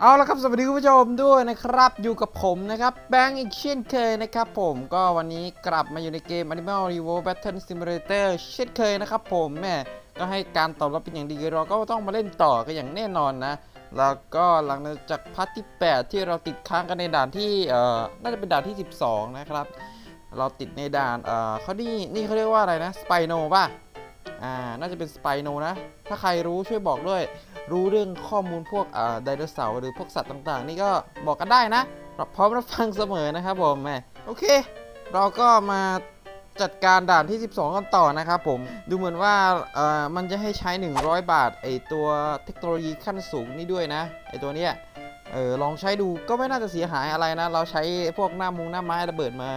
เอาละครับสวัสดีคุณผู้ชมด้วยนะครับอยู่กับผมนะครับแบงค์อีกเช่นเคยนะครับผมก็วันนี้กลับมาอยู่ในเกม Animal Revo Battle Simulator เช่นเคยนะครับผมแม่ก็ให้การตอบรับเป็นอย่างดีเราก็ต้องมาเล่นต่อกันอย่างแน่นอนนะ แล้วก็หลังจากพาร์ทที่ 8 ที่เราติดค้างกันในด่านที่เอ่อน่าจะเป็นด่านที่ 12 นะครับ เราติดในด่านเอ่อเขานี่นี่เขาเรียกว่าอะไรนะสไปโนป่ะ อ่า น่าจะเป็นสไปโนนะ ถ้าใครรู้ช่วยบอกด้วย รู้เรื่องข้อมูลพวกอ่าไดโนเสาร์หรือพวกสัตว์ต่างๆ นี่ก็บอกกันได้นะรพร้อมรับฟังเสมอนะครับผมแหมโอเค เราก็มาจัดการด่านที่ 12 กันต่อนะครับผม ดูเหมือนว่าเอ่อมันจะให้ใช้ 100 บาท ไอตัวเทคโนโลยีขั้นสูงนี่ด้วยนะ ไอตัวเนี้ย เออ ลองใช้ดูก็ไม่น่าจะเสียหายอะไรนะ เราใช้พวกหน้ามุงหน้าไม้ระเบิดมา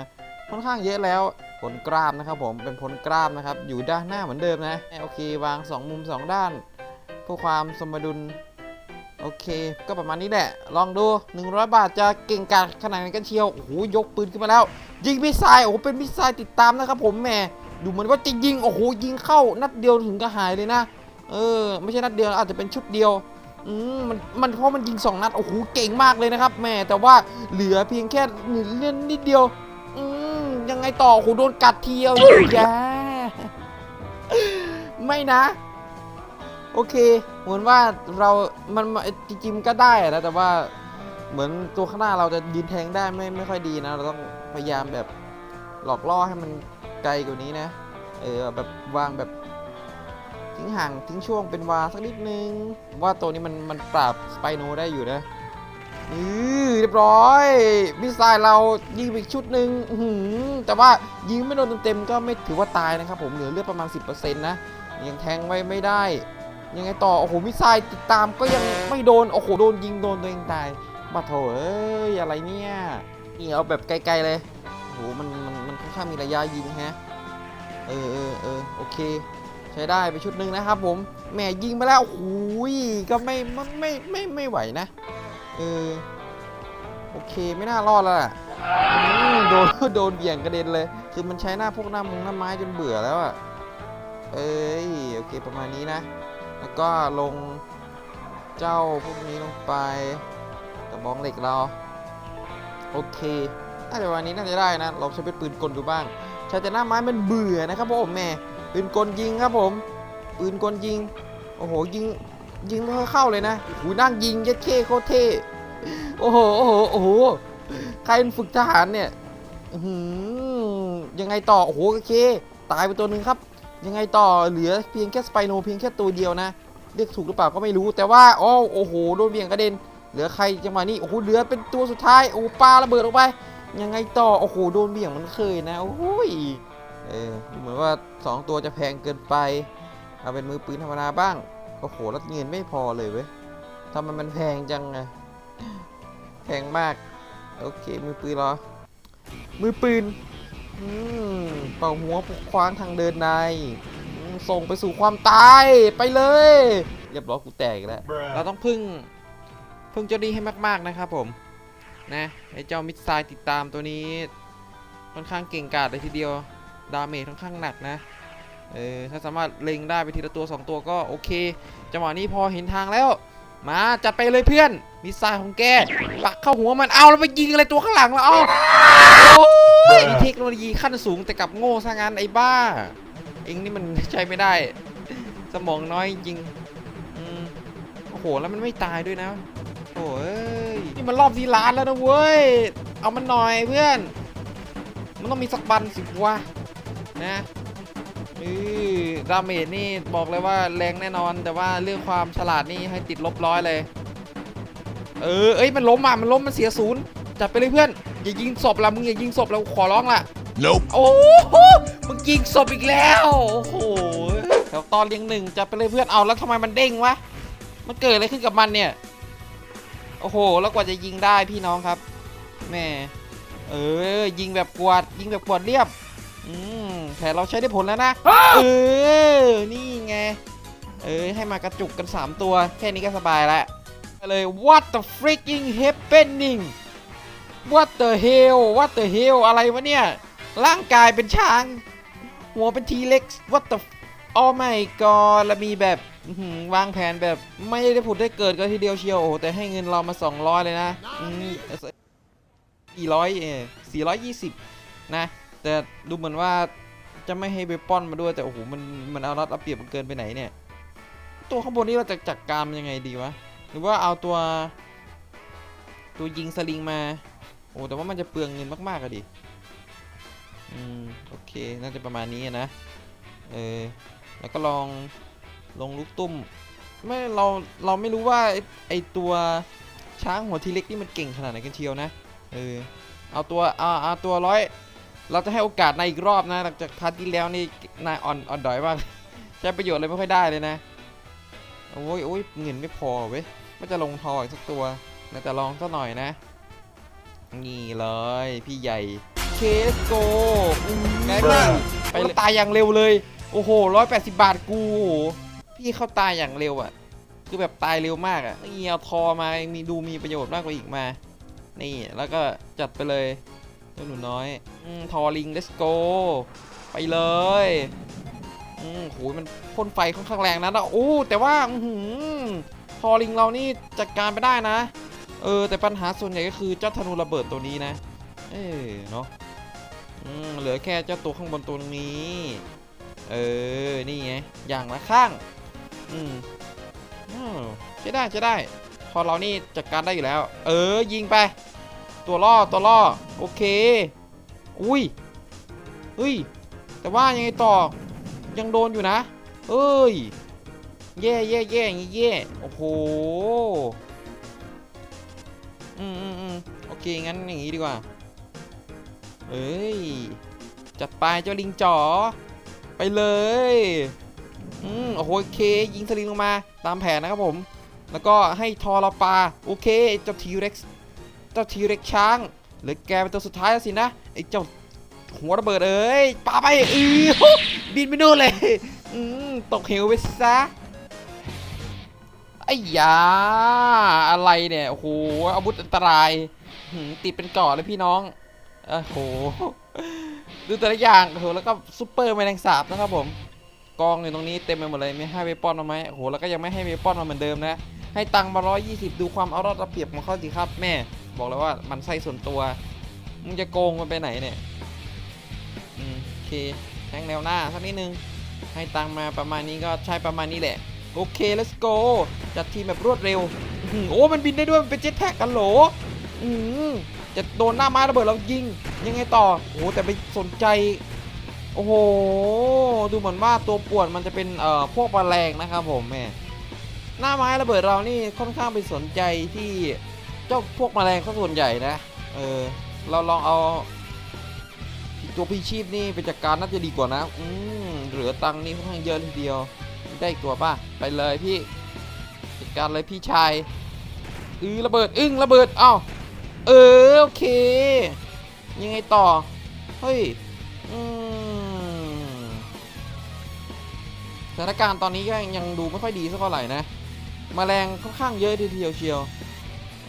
ค่อนข้างเยอะแล้ว ผลกราบนะครับผมเป็นผลกราบนะครับ อยู่ด้านหน้าเหมือนเดิมนะโอเควาง 2 มุม 2 ด้านเพื่อความสมดุลโอเค ก็ประมาณนี้แหละ ลองดู 100 บาทจะเก่งกาจขนาดไหนกันเชียว โอ้โห ยกปืนขึ้นมาแล้ว ยิงมิสไซล์โอ้โห เป็นมิสไซล์ติดตามนะครับผมแหม ดูเหมือนว่าจะยิง โอ้โห ยิงเข้า นัดเดียวถึงก็หายเลยนะ เออ ไม่ใช่นัดเดียว อาจจะเป็นชุดเดียว อืม มัน มันเพราะมันยิง 2 นัด โอ้โห เก่งมากเลยนะครับแหม่แต่ว่าเหลือเพียงแค่เล่นนิดเดียว ยังไงต่อโอ้โหโดนกัดเทียวแย่ไม่นะ โอเค เหมือนว่าเรา มันมันจริงๆมันก็ได้อะนะแต่ว่าเหมือนตัวข้างหน้าเราจะยืนแทงได้ไม่ไม่ค่อยดีนะ เราต้องพยายามแบบหลอกล่อให้มันไกลกว่านี้นะ เออแบบวางแบบทิ้งห่างทิ้งช่วงเป็นวาสักนิดนึง ว่าตัวนี้มันมันปราบสไปโนได้อยู่นะ อือเรียบร้อยมิสไซล์เรายิงไปอีกชุดหนึ่งแต่ว่ายิงไม่โดนเต็มๆก็ไม่ถือว่าตายนะครับผมเหลือเลือดประมาณ 10%นะยังแทงไว้ไม่ได้ ยังไงต่อ โอ้โหมิสไซล์ติดตามก็ยังไม่โดน โอ้โหโดนยิงโดนตัวเองตายบ้าโถเอ้ยอะไรเนี่ยนี่เอาแบบไกลๆเลยโอ้โหมันมันมันค่อนข้างมีระยะยิงฮะเออเออเออโอเค ใช้ได้ไปชุดหนึ่งนะครับผมแหมยิงไปแล้วโอ้ยก็ไม่ไม่ไม่ไม่ไม่ไหวนะ เออ โอเคไม่น่ารอดแล้วล่ะอืมโดน โดนเบี่ยงกระเด็นเลย คือมันใช้หน้าพวกหน้ามุงหน้าไม้จนเบื่อแล้วอะเอ้ยโอเคประมาณนี้นะ แล้วก็ลงเจ้าพวกนี้ลงไปกระบองเหล็กเรา โอเคน่าจะวันนี้น่าจะได้นะลองใช้เป็นปืนกลดูบ้างใช้แต่หน้าไม้มันเบื่อนะครับผมแม่ปืนกลยิงครับผม ปืนกลยิง โอ้โหยิง ยิงไม่ค่อเข้าเลยนะหูนั่งยิงยัดเข้โคตรเท่โอ้โหโอ้โหโอ้โหใครเป็นฝึกทหารเนี่ยหือยังไงต่อโอ้โหโอเค ตายไปตัวหนึ่งครับ ยังไงต่อเหลือเพียงแค่สไปโนเพียงแค่ตัวเดียวนะเรียกถูกหรือเปล่าก็ไม่รู้แต่ว่าอ๋อโอ้โหโดนเบี่ยงกระเด็นเหลือใครจังหวะนี้โอ้โหเหลือเป็นตัวสุดท้ายโอ้ปลาระเบิดออกไป ยังไงต่อโอ้โหโดนเบี่ยงมันเคยนะโอ้ยเออดูเหมือนว่า 2 ตัวจะแพงเกินไปเอาเป็นมือปืนธรรมดาบ้าง โอ้โหแล้วเงินไม่พอเลยเว้ยทำไมมันแพงจังไงแพงมาก โอเค มือปืนเหรอ มือปืนอืมเป่าหัวคว้างทางเดินในอืมส่งไปสู่ความตาย ไปเลย เรียบร้อยกูแตกอีกแล้ว เราต้องพึ่ง พึ่งเจ้านี้ให้มาก ๆ นะครับผม นะ ไอ้เจ้ามิสไซล์ติดตามตัวนี้ ค่อนข้างเก่งกาจเลยทีเดียว ดาเมจค่อนข้างหนักนะ เออถ้าสามารถเล็งได้ไปทีละตัว 2 ตัวก็โอเค จังหวะนี้พอเห็นทางแล้ว มาจัดไปเลยเพื่อนมิสไซล์ของแกปักเข้าหัวมันเอาแล้วไปยิงอะไรตัวข้างหลังแล้วเอาโอ้ยเทคโนโลยีขั้นสูงแต่กลับโง่ซะงั้นไอ้บ้า เองนี่มันใช้ไม่ได้ สมองน้อยจริงโอ้โหแล้วมันไม่ตายด้วยนะโอ้ยนี่มันรอบที่ล้านแล้วนะเว้ยเอามันหน่อยเพื่อน มันต้องมีสักบันสิวะนะ อือดาเมจนี่บอกเลยว่าแรงแน่นอน แต่ว่าเรื่องความฉลาดนี่ให้ติดลบร้อยเลย เออ เอ้ย มันล้มอะ มันล้ม มันเสียศูนย์ จัดไปเลยเพื่อน อย่ายิงศพละมึงอย่ายิงศพแล้วขอร้องละ Nope. โอ้โหมึงยิงศพอีกแล้ว โอ้โหแถวตอนเลี้ยงหนึ่งจะไปเลยเพื่อน เอาแล้วทำไมมันเด้งวะ มันเกิดอะไรขึ้นกับมันเนี่ย โอ้โห แล้วกว่าจะยิงได้พี่น้องครับ แม่ เออ ยิงแบบกวาด ยิงแบบกวาดเรียบ อืม แผนเราใช้ได้ผลแล้วนะ เออ นี่ไง เออ ให้มากระจุกกัน 3 ตัว แค่นี้ก็สบายแล้วไปเลย what the freaking happening what the hell what the hell อะไรวะเนี่ย ร่างกายเป็นช้าง หัวเป็นทีเล็ก what the f- oh my god แล้วมีแบบอื้อหือวางแผนแบบไม่ได้ผุดได้เกิดกันทีเดียวเชียวโอ้โหแต่ให้เงินเรามา 200 เลยนะอืมสี่ร้อยเอสี่ร้อยยี่สิบนะ แต่ดูเหมือนว่า จะไม่ให้เบปอนมาด้วยแต่โอ้โหมันมันเอารัดเอาเปรียบมันเกินไปไหนเนี่ย ตัวข้างบนนี่เราจะจัดการมันยังไงดีวะหรือว่าเอาตัว ตัวยิงสลิงมา โอ้แต่ว่ามันจะเปลืองเงินมากๆอะดิอืมโอเคน่าจะประมาณนี้นะเออแล้วก็ลองลงลูกตุ้มไม่เราเราไม่รู้ว่าไอไอตัวช้างหัวทีเล็กนี่มันเก่งขนาดไหนกันเชียวนะเออเอาตัวเอาเอาตัวร้อย เราจะให้โอกาสนายอีกรอบนะ หลังจากพาร์ทที่แล้วนี่นายอ่อนอ่อนดอยมากใช้ประโยชน์อะไรไม่ค่อยได้เลยนะ โอ้ยโอ้ยเงินไม่พอเว้ยไม่จะลงทออีกสักตัวน่าจะลองสักหน่อยนะ นี่เลย พี่ใหญ่ เคสโกไงบ้างไปตายอย่างเร็วเลย โอ้โหร้อยแปดสิบบาทกู พี่เข้าตายอย่างเร็วอะ คือแบบตายเร็วมากอะนี่เอาทอมา มีดูมีประโยชน์มากกว่าอีกมา นี่แล้วก็จัดไปเลย เจ้าหนูน้อยอทอลิง let's go ไปเลยอืมโหมันพ่นไฟค่อนข้างแรงนะโอ้แต่ว่าอื้อหือทอลิงเรานี่จัดการไปได้นะ เออ แต่ปัญหาส่วนใหญ่ก็คือเจ้าธนูระเบิดตัวนี้นะ เออเนาะเหลือแค่เจ้าตัวข้างบนตัวนี้ เออ นี่ไง อย่างละข้าง อืมอ้าวใช้ได้ใช้ได้ พอเรานี่จัดการได้อยู่แล้ว เออ ยิงไป ตัวล่อตัวล่อโอเค อุ้ยเฮ้ย แต่ว่ายังไงต่อ ยังโดนอยู่นะ เอ้ย แย่แย่แย่อย่างงี้แย่ โอ้โห อืมอืมอืมโอเค งั้นอย่างงี้ดีกว่า เอ้ย จัดไปเจ้าลิงจ๋อ ไปเลย อืม โอ้โห โอเค ยิงสลิงลงมา ตามแผนนะครับผม แล้วก็ให้ทอราปลาโอเคเจ้าทีเร็กซ์ เจ้าทีเร็กช้างเหลือแกเป็นตัวสุดท้ายแล้วสินะไอ้เจ้าหัวระเบิดเอ้ยปาไปอือบินไปนู่นเลยอืตกเหวไปซะไอ้ยาอะไรเนี่ยโอ้โหอาวุธอันตรายติดเป็นกาะเลยพี่น้องโอ้โหดูแต่ละอย่างโอ้โหแล้วก็ซุปเปอร์แมลงสาบนะครับผมกองอยู่ตรงนี้เต็มไปหมดเลยไม่ให้เวปอนมาไหมโอ้โหแล้วก็ยังไม่ให้เวปอนมาเหมือนเดิมนะ ให้ตังค์มา120 ดูความเอารอดเอาเปรียบของเขาสิครับแม่ บอกเลยว่ามันไส้ส่วนตัว มึงจะโกงมันไปไหนเนี่ย อืมโอเคแทงแนวหน้าสักนิดนึง ให้ตังมาประมาณนี้ก็ใช้ประมาณนี้แหละ โอเค let's go จัดทีมแบบรวดเร็วโอ้มันบินได้ด้วย มันเป็นเจ็ตแพ็กกันโหลอืมจะโดนหน้าไม้ระเบิดเรายิง ยังไงต่อโอ้แต่ไปสนใจ โอ้โห ดูเหมือนว่าตัวป่วนมันจะเป็นเอ่อพวกแมลงนะครับผมแม่หน้าไม้ระเบิดเรานี่ค่อนข้างไปสนใจที่ จ้าพวกแมลงเขาส่วนใหญ่นะ เออ เราลองเอา ตัวพีชีพนี่ไปจัดการน่าจะดีกว่านะ อืมเหลือตังนี่ค่อนข้างเยอะทีเดียว ได้อีกตัวป่ะ ไปเลยพี่ จัดการเลยพี่ชาย อือระเบิด อึ้งระเบิด เอ้า เออโอเค ยังไงต่อ เฮ้ย อืมสถานการณ์ตอนนี้ก็ยังดูไม่ค่อยดีสักเท่าไหร่นะแมลงค่อนข้างเยอะทีเดียวเชียว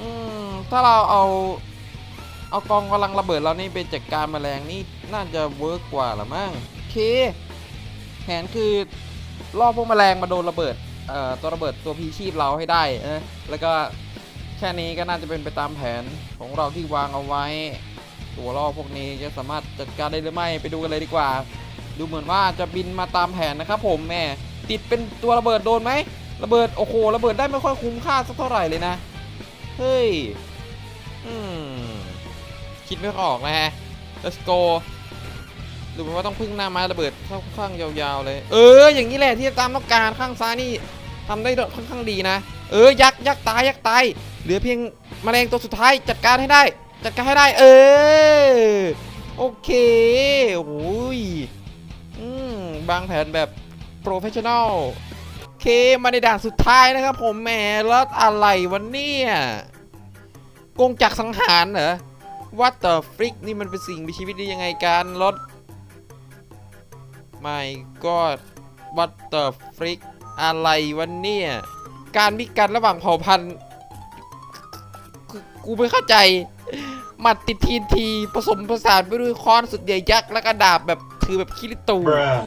อืมถ้าเราเอาเอากองกำลังระเบิดเรานี่ไปจัดการแมลงนี่น่าจะเวิร์กกว่าละมั้งโอเคแผนคือล่อพวกแมลงมาโดนระเบิดเอ่อตัวระเบิดตัวพีชีพเราให้ได้นะแล้วก็แค่นี้ก็น่าจะเป็นไปตามแผนของเราที่วางเอาไว้ ตัวล่อพวกนี้จะสามารถจัดการได้หรือไม่ไปดูกันเลยดีกว่า ดูเหมือนว่าจะบินมาตามแผนนะครับผมแม่ติดเป็นตัวระเบิดโดนไหมระเบิดโอ้โหระเบิดได้ไม่ค่อยคุ้มค่าสักเท่าไหร่เลยนะ เฮ้ย อืม คิดไม่ออกนะฮะ let's go หมือว่าต้องพึ่งหน้าไม้ระเบิดข้าข้างยาวๆเลย เออ อย่างนี้แหละที่ตามต้องการข้างซ้ายนี่ทำได้ค่อนข้างดีนะ เออ ยักษ์ยักษ์ตายยักษ์ตายเหลือเพียงแมลงตัวสุดท้ายจัดการให้ได้ จัดการให้ได้ เออ โอเคโอ้ยอืมบางแผนแบบโปรเฟชชั่นอลโอเคมาในด่านสุดท้ายนะครับผมแหมรถอะไรวันนี้ กงจักรสังหารเหรอ What the frick นี่มันเป็นสิ่งมีชีวิตได้ยังไงกันรถ My God What the frick อะไรวันนี้การมิกันระหว่างเผ่าพันธุ์กูกูไม่เข้าใจหมัดติดทีนทีผสมผสานไปด้วยค้อนสุดใหญ่ยักษ์และกระดาบแบบถือแบบคิริตู Bruh.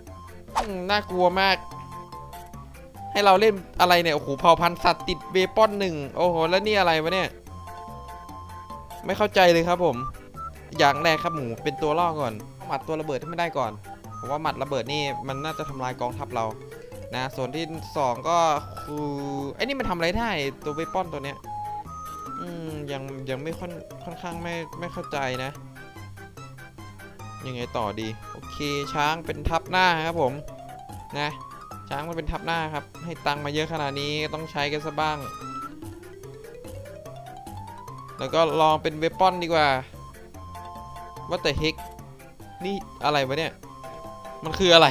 อืมน่ากลัวมาก ให้เราเล่นอะไรเนี่ย โอ้โหเผ่าพันธุ์สัตว์ติดเบปอนหนึ่ง โอ้โห แล้วนี่อะไรวะเนี่ย ไม่เข้าใจเลยครับผม อย่างแรกครับหมูเป็นตัวล่อก่อน หมัดตัวระเบิดให้ไม่ได้ก่อน ผมว่าหมัดระเบิดนี่มันน่าจะทำลายกองทัพเรานะส่วนที่สองก็คือไอ้นี่มันทำอะไรได้ตัวเบปอนตัวเนี้ยอืมยังยังไม่ค่อนค่อนข้างไม่ไม่เข้าใจนะ ยังไงต่อดี โอเคช้างเป็นทับหน้าครับผมนะช้างมันเป็นทับหน้าครับ ให้ตังมาเยอะขนาดนี้ต้องใช้กันซะบ้าง แล้วก็ลองเป็นเวปอนดีกว่าว่าแต่เฮกนี่อะไรวะเนี่ย มันคืออะไร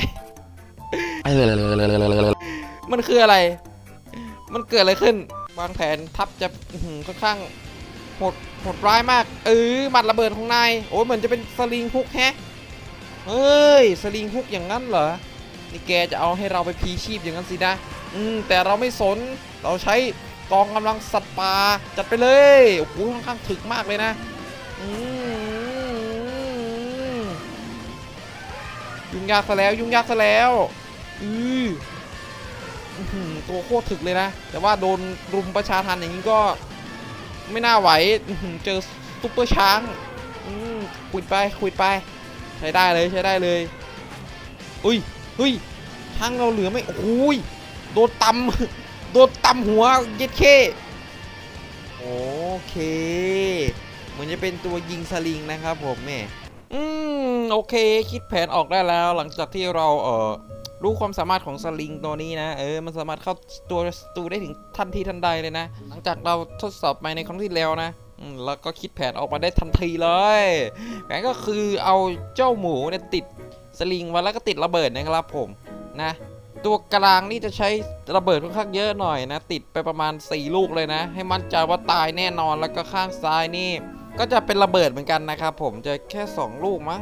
มันคืออะไร มันเกิดอะไรขึ้น วางแผนทับจะค่อนข้างโหดโหดร้ายมาก เออหมัดระเบิดของนาย โอ้ยเหมือนจะเป็นสลิงฮุกแฮะเฮ้ย สลิงฮุกอย่างนั้นเหรอ นี่แกจะเอาให้เราไปพีชีพอย่างนั้นสินะ อืมแต่เราไม่สน เราใช้ กองกำลังสัตว์ป่าจัดไปเลยโอ้โหค่อนข้างถึกมากเลยนะยุ่งยากซะแล้วยุ่งยากซะแล้วอือตัวโคตรถึกเลยนะ แต่ว่าโดนรุมประชาทันอย่างนี้ก็ไม่น่าไหวเจอซุปเปอร์ช้างอืคุยไปคุยไป ใช้ได้เลยใช้ได้เลย อุ้ยเฮ้ยทางเราเหลือไหม่โอ้ยโดนตำ โดนตำหัวเย็ดเคโอเคเหมือนจะเป็นตัวยิงสลิงนะครับผมแม่อืมโอเค คิดแผนออกได้แล้ว หลังจากที่เราเอ่อรู้ความสามารถของสลิงตัวนี้นะ เออ มันสามารถเข้าตัวสตูได้ถึงทันทีทันใดเลยนะ หลังจากเราทดสอบไปในครั้งที่แล้วนะแล้วก็คิดแผนออกมาได้ทันทีเลย แผนก็คือเอาเจ้าหมูเนี่ยติดสลิงไว้แล้วก็ติดระเบิดนะครับผมนะ ตัวกลางนี่จะใช้ระเบิดค่อนข้างเยอะหน่อยนะ ติดไปประมาณ 4 ลูกเลยนะ ให้มั่นใจว่าตายแน่นอนแล้วก็ข้างซ้ายนี่ ก็จะเป็นระเบิดเหมือนกันนะครับผมจะแค่ 2 ลูกมั้ง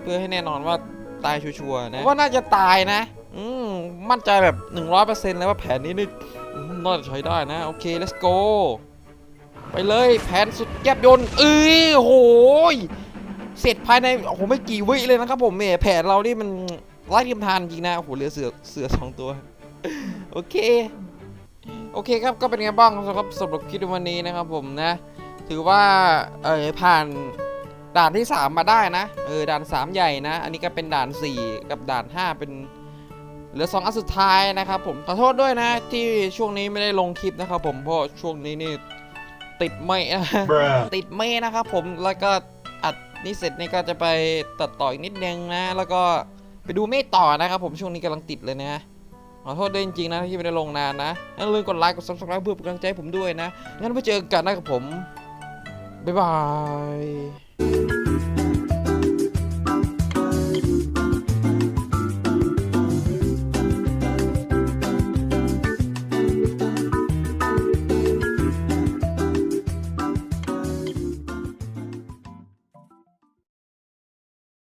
เพื่อให้แน่นอนว่าตายชัวร์ๆนะว่าน่าจะตายนะ อืมมั่นใจแบบ 100%เลยว่าแผนนี้นี่อืมน่าจะใช้ได้นะ โอเค let's go ไปเลยแผนสุดแยบยนต์เอ้ยโหยเสร็จภายในโอ้โหไม่กี่วิเลยนะครับผมแหมแผนเรานี่มัน ไร้เทียมทานจริงนะโอ้โหเหลือเสือเสือสองตัว โอเค โอเคครับก็เป็นไงบ้างสำหรับสำหรับคลิปในวันนี้นะครับผมนะ ถือว่าเออผ่านด่านที่ 3 มาได้นะเออด่าน 3 ใหญ่นะ อันนี้ก็เป็นด่าน 4 กับด่าน 5 เป็นเหลือ2อันสุดท้ายนะครับผมขอโทษด้วยนะที่ช่วงนี้ไม่ได้ลงคลิปนะครับผมเพราะช่วงนี้นี่ติดไม่นะ Bruh. ติดเมย์นะครับผมแล้วก็อัดนี่เสร็จนี่ก็จะไปตัดต่ออีกนิดนึงนะ แล้วก็ ไปดูเมฆต่อนะครับผมช่วงนี้กำลังติดเลยนะขอโทษด้วยจริงๆนะที่ไม่ได้ลงนานนะอย่าลืมกดไลค์กด subscribe เพื่อเป็นกำลังใจผมด้วยนะงั้นไว้เจอกันนะครับผมบ๊ายบาย